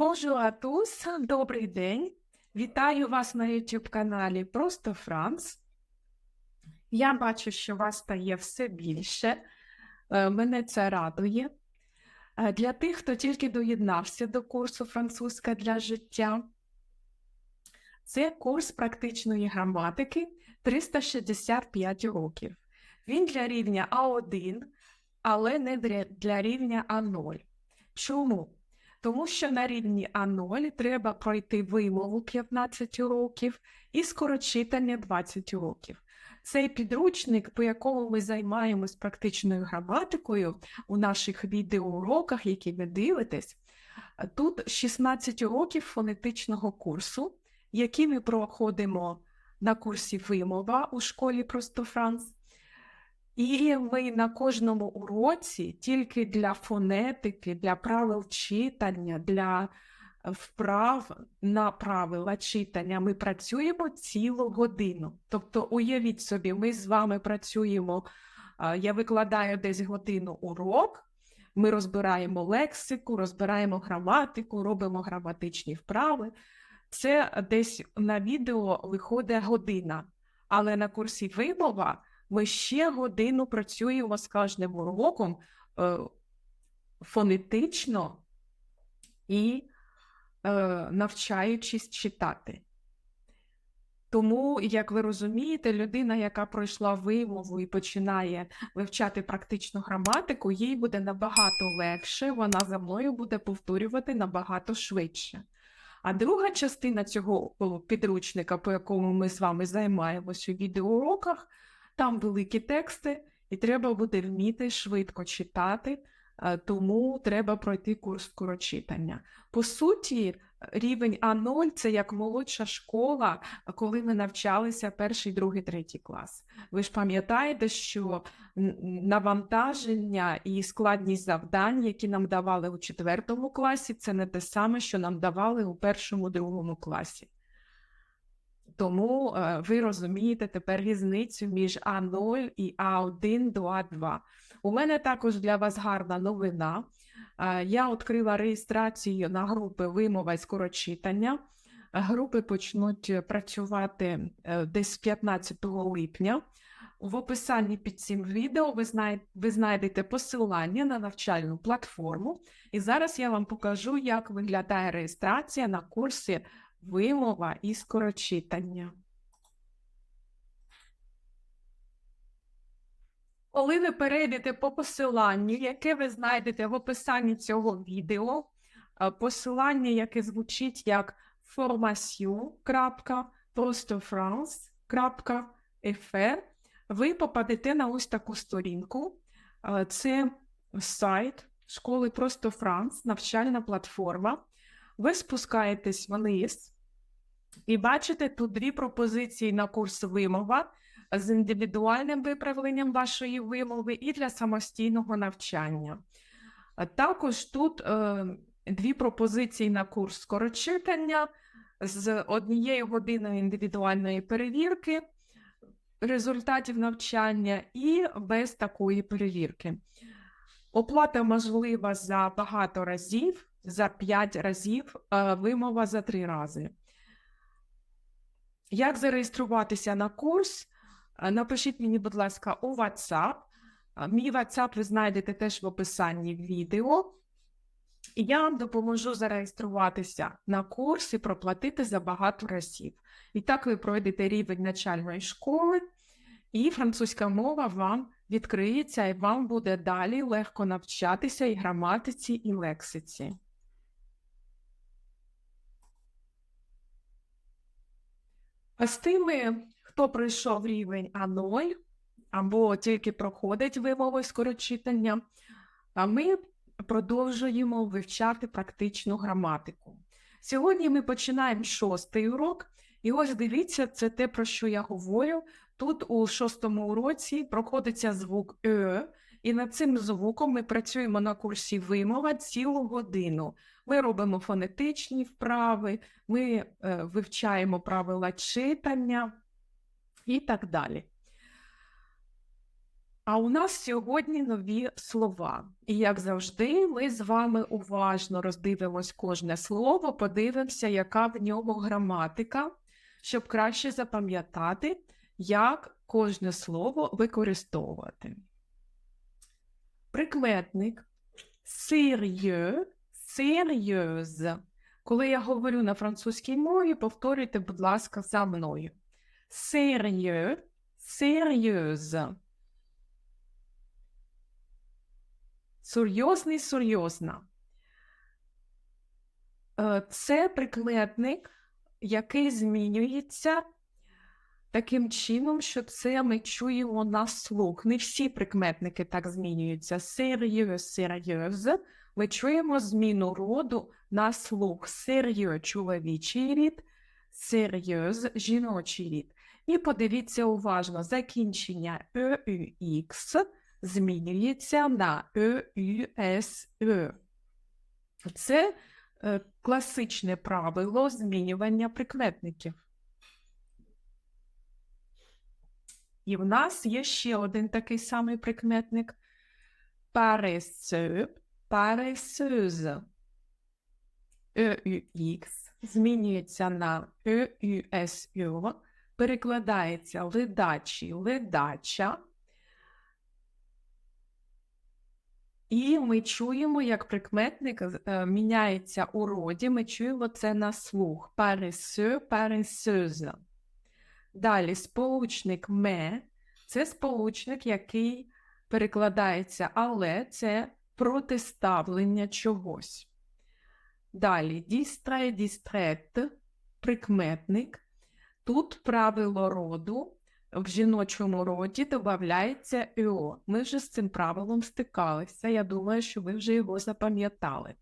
Bonjour à добрий день. Вітаю вас на YouTube каналі Просто Франц. Я бачу, що вас стає все більше. Е, Мене це радує. Е, Для тих, хто тільки доєднався до курсу Французька для життя, це курс практичної граматики 365 років. Він для рівня А1, але не для- рівня А0. Чому? Тому що на рівні А0 треба пройти вимову 15 років і скорочитання 20 років. Цей підручник, по якому ми займаємось практичною граматикою у наших відеоуроках, які ви дивитесь, тут 16 років фонетичного курсу, які ми проходимо на курсі вимова у школі Просто Франц. І ми на кожному уроці тільки для фонетики, для правил читання, для вправ на правила читання ми працюємо цілу годину. Тобто, уявіть собі, ми з вами працюємо, я викладаю десь годину урок, ми розбираємо лексику, розбираємо граматику, робимо граматичні вправи. Це десь на відео виходить година, але на курсі вимова ми ще годину працюємо з кожним уроком е, фонетично і е, навчаючись читати. Тому, як ви розумієте, людина, яка пройшла вимову і починає вивчати практичну граматику, їй буде набагато легше, вона за мною буде повторювати набагато швидше. А друга частина цього підручника, по якому ми з вами займаємося у відеоуроках, там великі тексти, і треба буде вміти швидко читати, е, тому треба пройти курс скорочитання. По суті, рівень А0 це як молодша школа, коли ми навчалися перший, другий, третій клас. Ви ж пам'ятаєте, що навантаження і складність завдань, які нам давали у четвертому класі, це не те саме, що нам давали у першому, другому класі. Тому е, ви розумієте тепер різницю між А0 і А1 до А2. У мене також для вас гарна новина. Е, Я відкрила реєстрацію на групи вимова і скорочитання. Групи почнуть працювати е, десь 15 липня. В описанні під цим відео ви, знай... ви знайдете посилання на навчальну платформу. І зараз я вам покажу, як виглядає реєстрація на курсі вимова і скорочитання. Коли ви перейдете по посиланню, яке ви знайдете в описанні цього відео, е, посилання, яке звучить як formation.prostofrance.fr, ви попадете на ось таку сторінку. Е, Це сайт школи Просто Франц, навчальна платформа. Ви спускаєтесь вниз і бачите тут дві пропозиції на курс вимова з індивідуальним виправленням вашої вимови і для самостійного навчання. Також тут е, дві пропозиції на курс скорочитання з однією годиною індивідуальної перевірки результатів навчання і без такої перевірки. Оплата можлива за багато разів, за 5 разів, е, вимова за 3 рази. Як зареєструватися на курс? Е, Напишіть мені, будь ласка, у WhatsApp. Е, Мій WhatsApp ви знайдете теж в описанні відео. І я вам допоможу зареєструватися на курс і проплатити за багато разів. І так ви пройдете рівень начальної школи, і французька мова вам відкриється, і вам буде далі легко навчатися і граматиці, і лексиці. А з тими, хто пройшов рівень А0 або тільки проходить вимови скорочитання, а ми продовжуємо вивчати практичну граматику. Сьогодні ми починаємо шостий урок, і ось дивіться, це те, про що я говорю. Тут у шостому уроці проходиться звук Е, і над цим звуком ми працюємо на курсі вимова цілу годину. Ми робимо фонетичні вправи, ми е, вивчаємо правила читання і так далі. А у нас сьогодні нові слова. І як завжди, ми з вами уважно роздивимось кожне слово, подивимося, яка в ньому граматика, щоб краще запам'ятати, як кожне слово використовувати. Прикметник sérieux, sérieuse. Коли я говорю на французькій мові, повторюйте, будь ласка, за мною. Sérieux, sérieuse. Серйозний, серйозна. Е, Це прикметник, який змінюється таким чином, що це ми чуємо на слух. Не всі прикметники так змінюються. Serieux, serieuse. Ми чуємо зміну роду на слух. Serieux – чоловічий рід, serieuse – жіночий рід. І подивіться уважно, закінчення EUX змінюється на EUSE. Це е, класичне правило змінювання прикметників. І в нас є ще один такий самий прикметник paresseux, paresseuse. EUX змінюється на EUSU, перекладається ледачі, ледача. І ми чуємо, як прикметник е, міняється у роді, ми чуємо це на слух. Paresseux, paresseuse. Далі сполучник ме це сполучник, який перекладається, але це протиставлення чогось. Далі дістре, дістрет, прикметник. Тут правило роду в жіночому роді додається «ё». Ми вже з цим правилом стикалися. Я думаю, що ви вже його запам'ятали.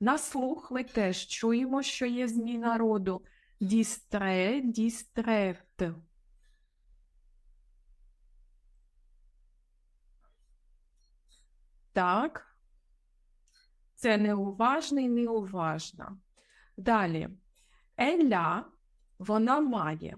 На слух ми теж чуємо, що є зміна роду дістре, дістрет. Так. Це неуважний, неуважна. Далі. Еля, вона має.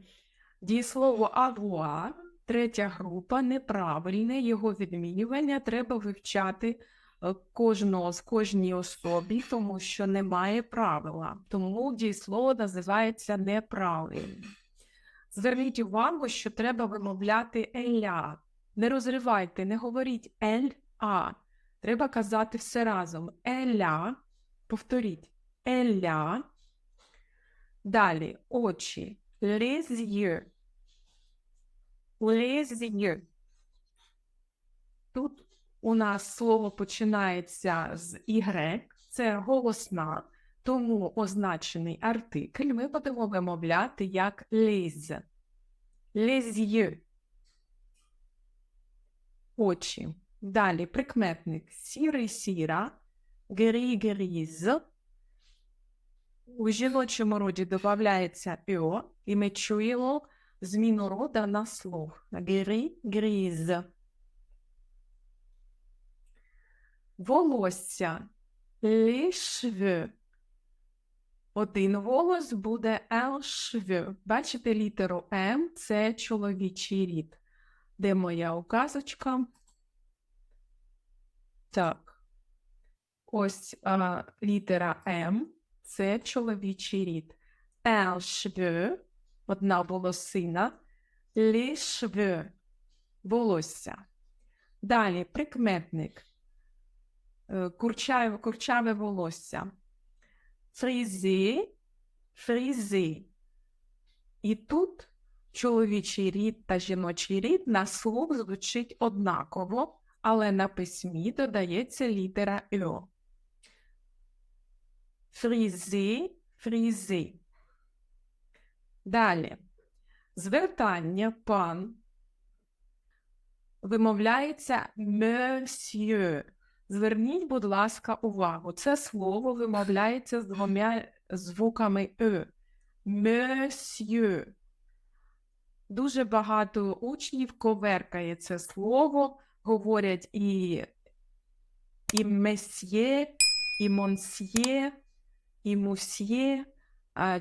Дієслово avoir, третя група, неправильне, його відмінювання треба вивчати е, кожного з кожній особі, тому що немає правила. Тому дієслово називається неправильним. Зверніть увагу, що треба вимовляти еля. Не розривайте, не говоріть ель-а. Треба казати все разом. Еля. Повторіть. Еля. Далі очі. Les yeux. Тут у нас слово починається з Y. Це голосна, тому означений артикль ми будемо вимовляти як. Les yeux. Очі. Далі прикметник сірий сіра, грі гріз. У жіночому роді додається «ё», і ми чуємо зміну рода на слух. Грі гріз. Волосся. Cheveux. Один голос буде «el cheveux». Бачите літеру М – це чоловічий рід. Де моя указочка? Так. Ось а, літера М це чоловічий рід. Cheveux – одна волосина. Cheveux – волосся. Далі прикметник. Е, Курчаве, курчаве волосся. Фрізи, фрізи. І тут чоловічий рід та жіночий рід на слух звучить однаково, але на письмі додається літера «ё». Фрізи, фрізи. Далі. Звертання пан вимовляється monsieur. Зверніть, будь ласка, увагу. Це слово вимовляється з двома звуками «е». Monsieur. Дуже багато учнів коверкає це слово, говорять і, і месьє, і монсьє, і мусьє.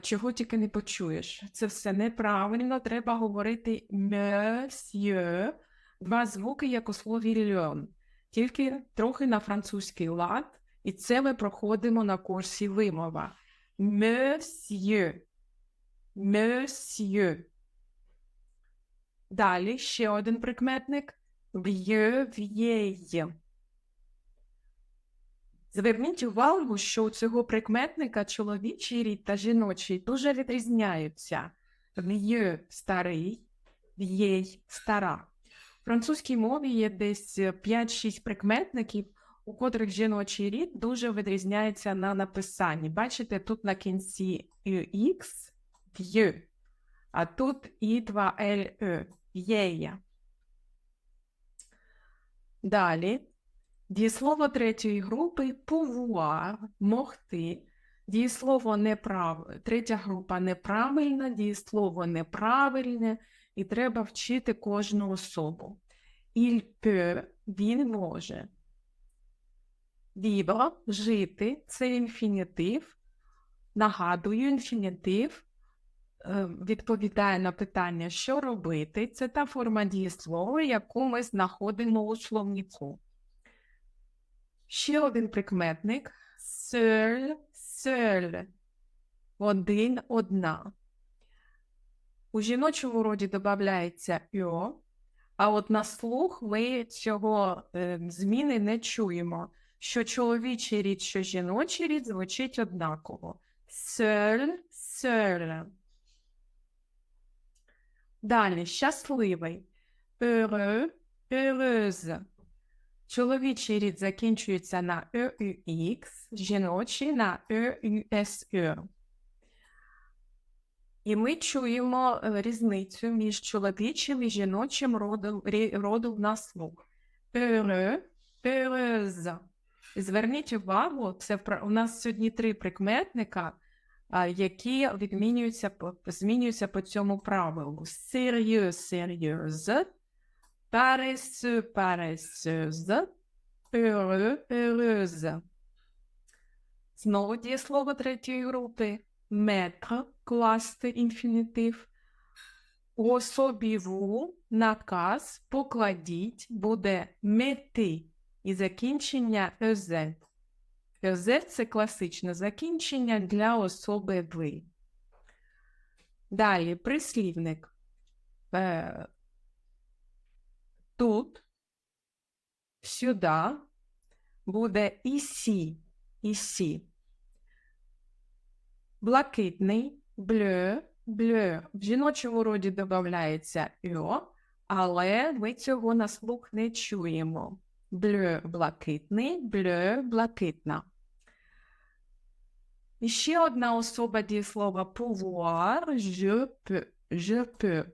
Чого тільки не почуєш. Це все неправильно. Треба говорити monsieur, два звуки, як у слові льон, тільки трохи на французький лад, і це ми проходимо на курсі вимова. Monsieur. Monsieur. Далі ще один прикметник. Vieille. Зверніть увагу, що у цього прикметника чоловічий рід та жіночий дуже відрізняються. Vieux – старий, vieille – стара. В французькій мові є десь 5-6 прикметників, у котрих жіночий рід дуже відрізняється на написанні. Бачите, тут на кінці UX – vieux, а тут I2LE – vieille. Далі. Дієслово третьої групи pouvoir – могти. Дієслово неправ... Третя група неправильна, дієслово неправильне, і треба вчити кожну особу. Il він може. Vivre – жити – це інфінітив. Нагадую, інфінітив відповідає на питання, що робити. Це та форма дієслова, яку ми знаходимо у словнику. Ще один прикметник seul, seul. Один, одна. У жіночому роді додається «ьо», а от на слух ми цього е, зміни не чуємо. Що чоловічий рід, що жіночий рід звучить однаково. Seul, seul. Далі щасливий. Heureux. Чоловічий рід закінчується на EUX, жіночий на EUSE. І ми чуємо е, різницю між чоловічим і жіночим родом, родом на слух. Heureux, heureuse. Зверніть увагу, це у нас сьогодні три прикметника, які відмінюються змінюються по цьому правилу. Sérieux, sérieuse, paresseux, paresseuse, heureux, heureuse. Знову дієслово третьої групи. Метр – класти інфінітив. У особі ву наказ покладіть буде мети і закінчення «езе». «Езе» – це класичне закінчення для особи ви. Далі прислівник. Е, тут, сюди буде ісі, ісі. Блакитний, блю, блю. В жіночому роді додається «ьо», але ми цього на слух не чуємо. Блю – блакитний, блю – блакитна. І ще одна особа дієслова pouvoir – je peux, je peux.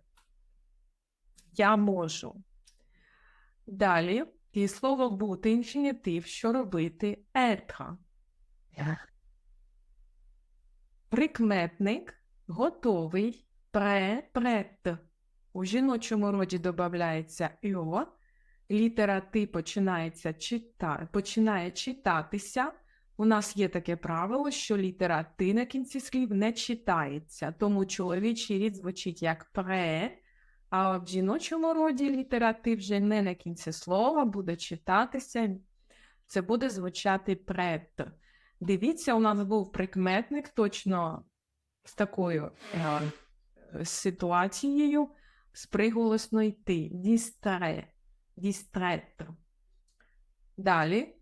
Я можу. Далі дієслово бути інфінітив, що робити être. Прикметник готовий, пре, прет. У жіночому роді додається «йо», літера «ти» починається чита... починає читатися. У нас є таке правило, що літера «ти» на кінці слів не читається, тому чоловічий рід звучить як «пре», а в жіночому роді літера «ти» вже не на кінці слова буде читатися, це буде звучати «прет». Дивіться, у нас був прикметник точно з такою е, ситуацією з приголосною ти. Дістре. Дістретто. Далі.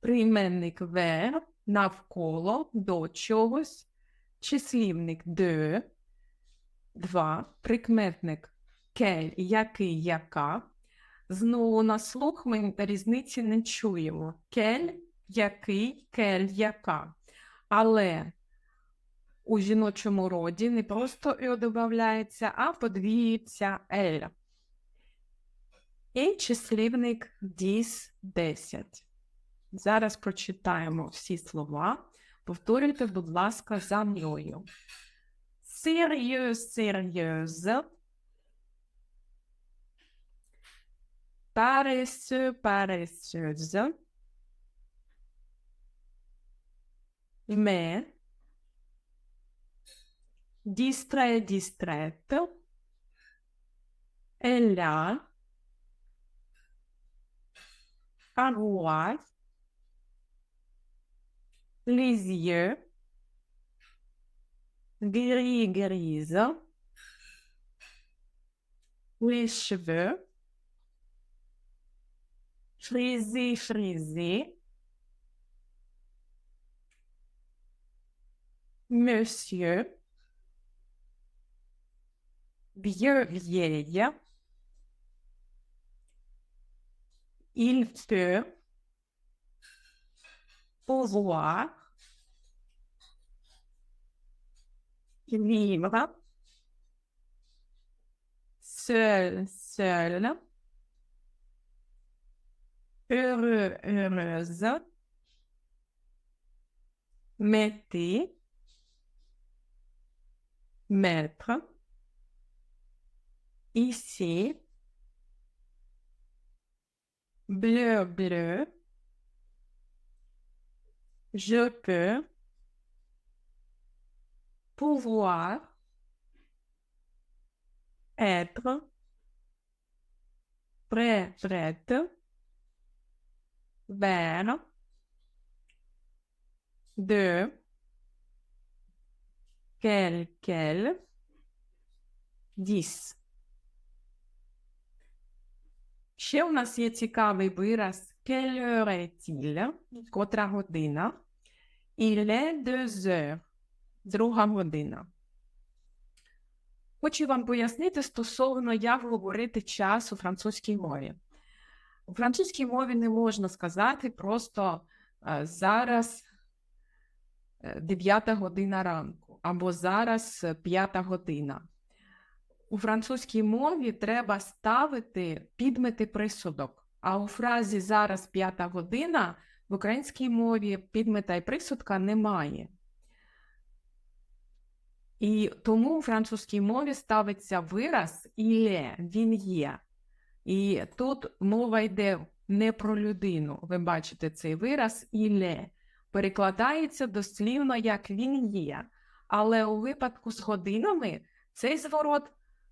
Прийменник вер навколо до чогось. Числівник де. Два. Прикметник кель, який, яка. Знову на слух ми різниці не чуємо. Кель, який, кель, яка. Але у жіночому роді не просто «ё» додається, а подвіюється «ель». І числівник діс 10. Зараз прочитаємо всі слова. Повторюйте, будь ласка, за мною. Sérieuse. Paresseux, paresseuse. Mais. Distrait, distraite. Elle a avoir les yeux gris grise les cheveux frisés frisés monsieur vieux vieille il peut pouvoir vivre seul, seul, heureux, heureuse, mettez, mettre, ici, bleu, bleu, je peux, pouvoir, être, prêt, prête, vers, de, quel, quel, dix. Ще у нас є цікавий вираз «Quelle heure est-il?» Котра година? Il est deux heures. Друга година. Хочу вам пояснити стосовно, як говорити час у французькій мові. У французькій мові не можна сказати просто е, зараз 9 година ранку або зараз 5 година. У французькій мові треба ставити підмети присудок, а у фразі зараз 5 година в українській мові підмета і присудка немає. І тому у французькій мові ставиться вираз «іле», він є. І тут мова йде не про людину. Ви бачите цей вираз «іле». Перекладається дослівно як він є. Але у випадку з годинами цей зворот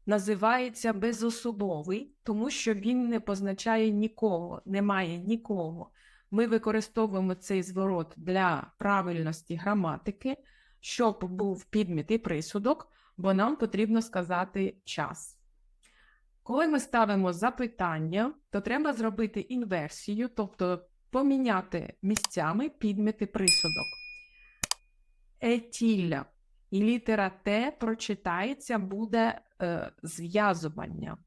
називається безособовий, тому що він не позначає нікого, немає нікого. Ми використовуємо цей зворот для правильності граматики, щоб був підміт і присудок, бо нам потрібно сказати час. Коли ми ставимо запитання, то треба зробити інверсію, тобто поміняти місцями підміти присудок. Етіля і літера Т прочитається буде е, зв'язування.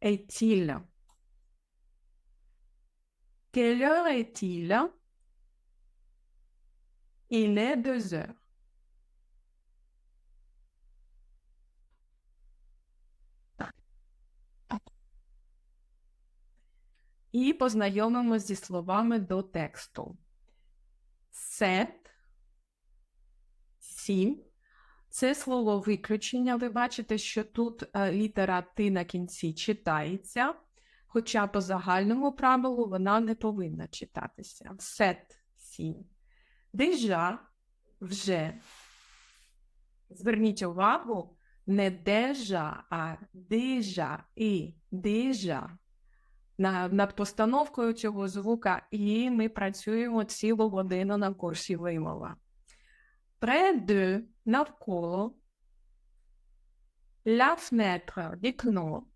Етіля. Quelle est-il? Il est. І познайомимося зі словами до тексту. Сет, сім. Це слово виключення. Ви бачите, що тут е, літера Т на кінці читається, хоча по загальному правилу вона не повинна читатися. Сет, сім. Déjà, вже. Зверніть увагу, не déjà, а déjà і. На- Над постановкою цього звука і ми працюємо цілу годину на курсі вимова. De навколо. La fenêtre вікно.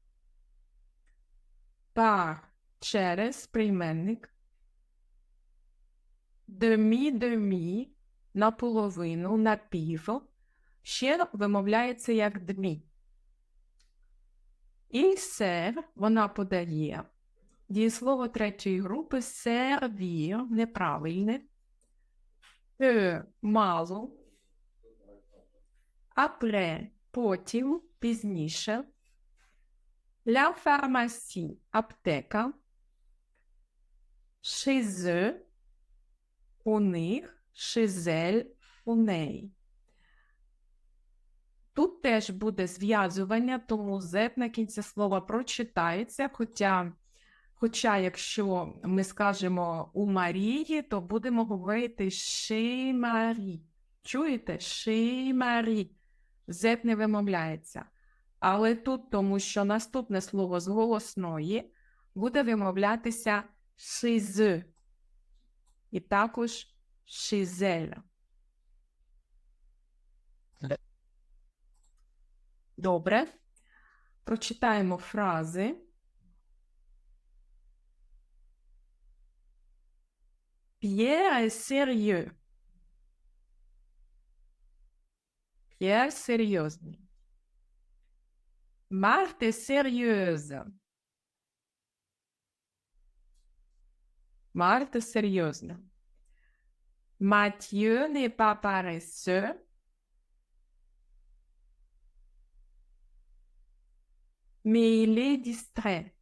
Par через прийменник. Demi demi наполовину, напів. Ще вимовляється як дмі. І сер вона подає. Дієслово третьої групи сервір неправильне. Е, мало. Après потім, пізніше. La pharmacie аптека. Eux у них, elle у неї. Тут теж буде зв'язування, тому Z на кінці слова прочитається, хоча, хоча якщо ми скажемо у Марії, то будемо говорити chez Marie. Чуєте? Chez Marie. Z не вимовляється. Але тут, тому що наступне слово з голосної буде вимовлятися шиз. І також шизель. Добре. Прочитаємо фрази. Pierre est sérieux. Pierre sérieux. Marthe est sérieuse. Marthe est sérieuse. Mathieu n'est pas paresseux. Mais il est distrait.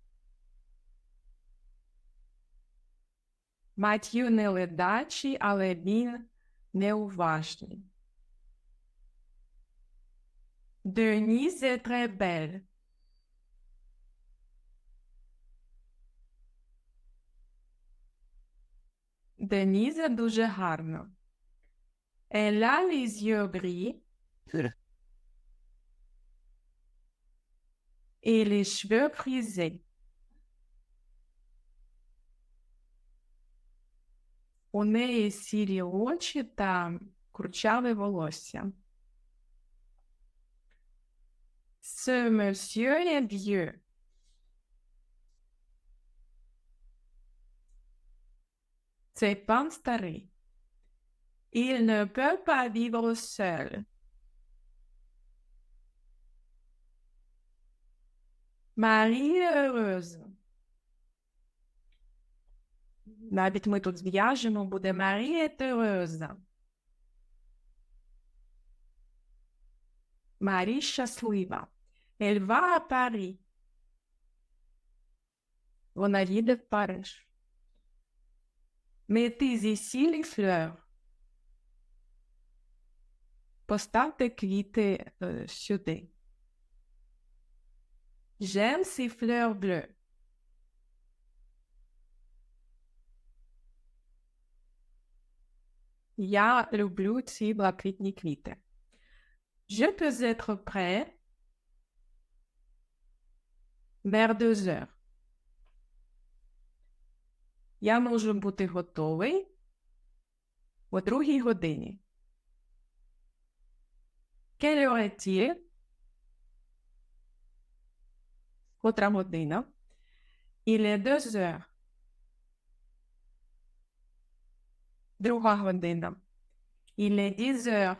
Матью не ледачий, але він неуважний. Denise est très belle. Деніза дуже гарна. Elle a les yeux gris et les cheveux frisés. У неї сірі очі та курчаве волосся. Ce monsieur est vieux. Цей пан старий. Il ne peut pas vivre seul. Marie heureuse. Навіть ми тут зв'яжемо, буде Марія Тереза. Марі щаслива. À Paris. Вона їде в Париж. Mettez ici les fleurs. Поставте квіти е, сюди. J'aime ces fleurs bleues. Я люблю ці блакитні квіти. Je peux être prêt vers deux heures. Я можу бути готовий о другій годині. Quelle heure est-il? Котра година? Il est deux heures. Друга година. Il est dix heures.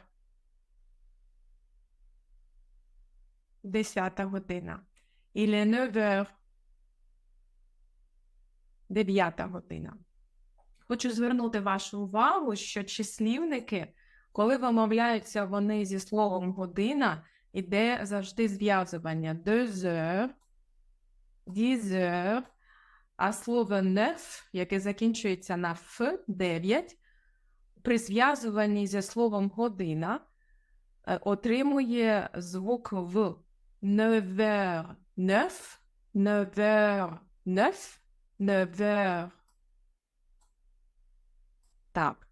Десята година. Il est. Дев'ята година. Хочу звернути вашу увагу, що числівники, коли вимовляються вони зі словом година, іде завжди зв'язування heures, dix heures, а слово neuf, яке закінчується на ф, 9, при зв'язуванні зі словом година е, отримує звук в neuf, neuf heures, neuf, neuf. Так.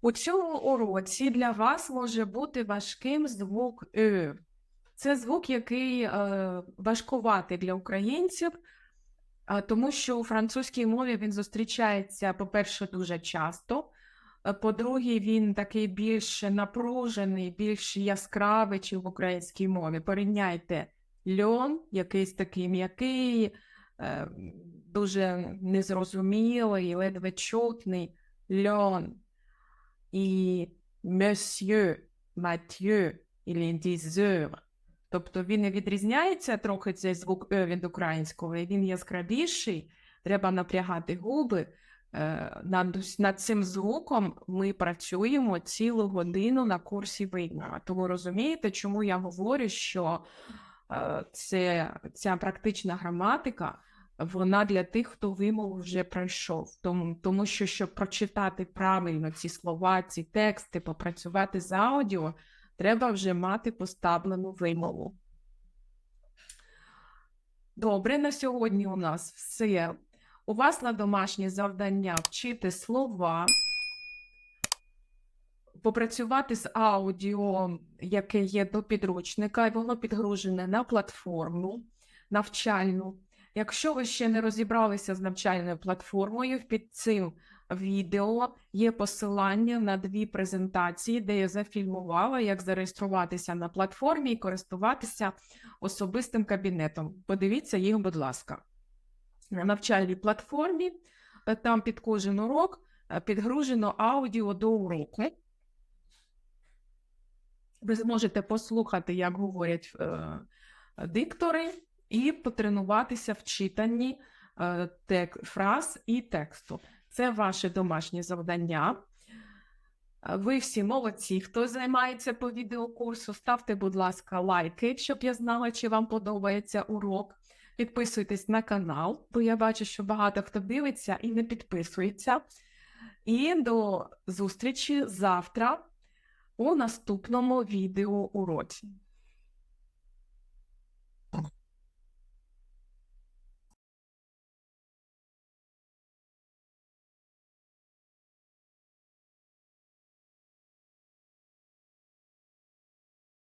У цьому уроці для вас може бути важким звук Е. Це звук, який е, важкуватий для українців, тому що у французькій мові він зустрічається, по-перше, дуже часто. Е, По-друге, він такий більш напружений, більш яскравий, чи в українській мові. Порівняйте льон, якийсь такий м'який, е, дуже незрозумілий, ледве чутний льон. І il est 10 heures. Тобто він відрізняється трохи цей звук Е від українського, і він яскравіший, треба напрягати губи. Е, Над, над цим звуком ми працюємо цілу годину на курсі виймова. Тому розумієте, чому я говорю, що е, це, ця практична граматика вона для тих, хто вимову вже пройшов. Тому, тому що, щоб прочитати правильно ці слова, ці тексти, попрацювати з аудіо, треба вже мати поставлену вимову. Добре, на сьогодні у нас все. У вас на домашнє завдання вчити слова, попрацювати з аудіо, яке є до підручника, і воно підгружене на платформу навчальну. Якщо ви ще не розібралися з навчальною платформою, під цим відео є посилання на дві презентації, де я зафільмувала, як зареєструватися на платформі і користуватися особистим кабінетом. Подивіться їх, будь ласка. На навчальній платформі е, там під кожен урок е, підгружено аудіо до уроку. Ви зможете послухати, як говорять е, диктори, і потренуватися в читанні е, тек, фраз і тексту. Це ваше домашнє завдання. Е, Ви всі молодці, хто займається по відеокурсу. Ставте, будь ласка, лайки, щоб я знала, чи вам подобається урок. Підписуйтесь на канал, бо я бачу, що багато хто дивиться і не підписується. І до зустрічі завтра у наступному відео уроці.